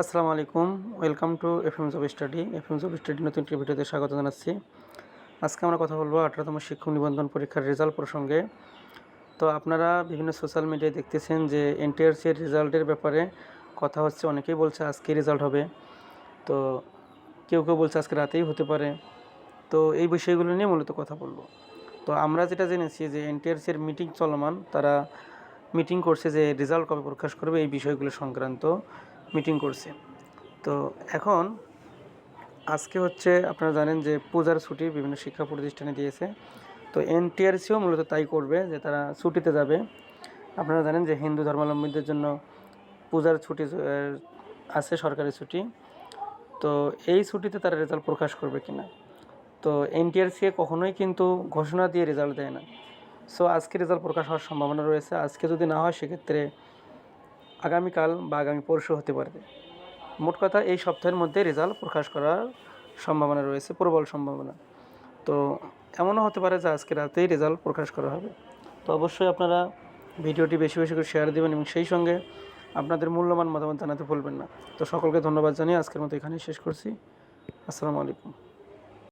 আসসালামু আলাইকুম, welcome to F M job study. F M job study নতুন একটি ভিডিওতে স্বাগত জানাচ্ছি। আজকে আমরা কথা বলব আঠারোতম শিক্ষক নিবন্ধন পরীক্ষার রেজাল্ট প্রসঙ্গে। তো আপনারা বিভিন্ন সোশ্যাল মিডিয়ায় দেখতেছেন যে এনটিআরসির রেজাল্টের ব্যাপারে কথা হচ্ছে, অনেকেই বলছে আজকে রেজাল্ট হবে। তো কেউ কেউ বলছে আজকে রাতেই হতে পারে। তো এই বিষয়গুলো নিয়ে মূলত কথা বলব। তো আমরা যেটা জেনেছি যে এনটিআরসির মিটিং চলমান, তারা মিটিং করছে যে রেজাল্ট কবে প্রকাশ করবে এই বিষয়গুলো সংক্রান্ত। মিটিং করছে। তো এখন আজকে হচ্ছে আপনারা জানেন যে পূজার ছুটি বিভিন্ন শিক্ষা প্রতিষ্ঠানে দিয়েছে। তো এনটিআরসিও মূলত তাই করবে যে তারা ছুটিতে যাবে। আপনারা জানেন যে হিন্দু ধর্মাবলম্বীদের জন্য পূজার ছুটি আছে সরকারি ছুটি। তো এই ছুটিতে তারা রেজাল্ট প্রকাশ করবে কিনা? তো এনটিআরসি কখনোই কিন্তু ঘোষণা দিয়ে রেজাল্ট দেয় না। সো আজকে রেজাল্ট প্রকাশ হওয়ার সম্ভাবনা রয়েছে। আজকে যদি না হয়, সেক্ষেত্রে আগামীকাল বা আগামী পরশু হতে পারবে মোট কথা এই সপ্তাহের মধ্যে রেজাল্ট প্রকাশ করার সম্ভাবনা রয়েছে, প্রবল সম্ভাবনা। তো এমনও হতে পারে যে আজকে রাতেই রেজাল্ট প্রকাশ করা হবে। তো অবশ্যই আপনারা ভিডিওটি বেশি বেশি করে শেয়ার দেবেন এবং সেই সঙ্গে আপনাদের মূল্যবান মতামত জানাতে ভুলবেন না। তো সকলকে ধন্যবাদ জানিয়ে আজকের মতো এখানেই শেষ করছি। আসসালামু আলাইকুম।